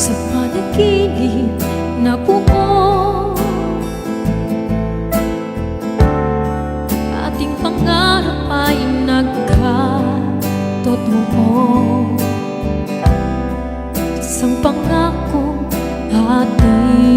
sa panaginip na buo. Ating pangarap ay nagkatotoo. Isang pangako ating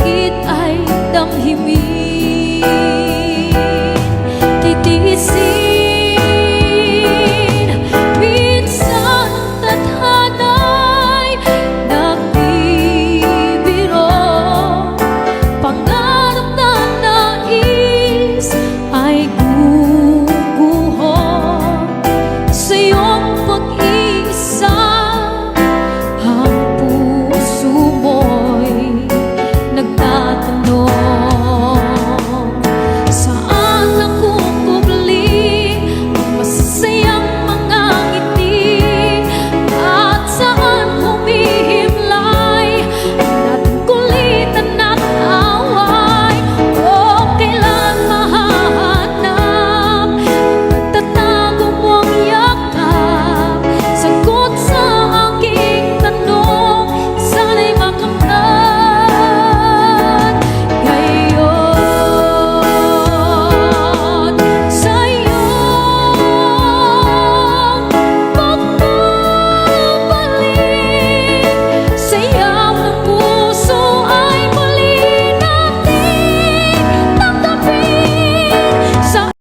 sakit ay damhimin Titiisin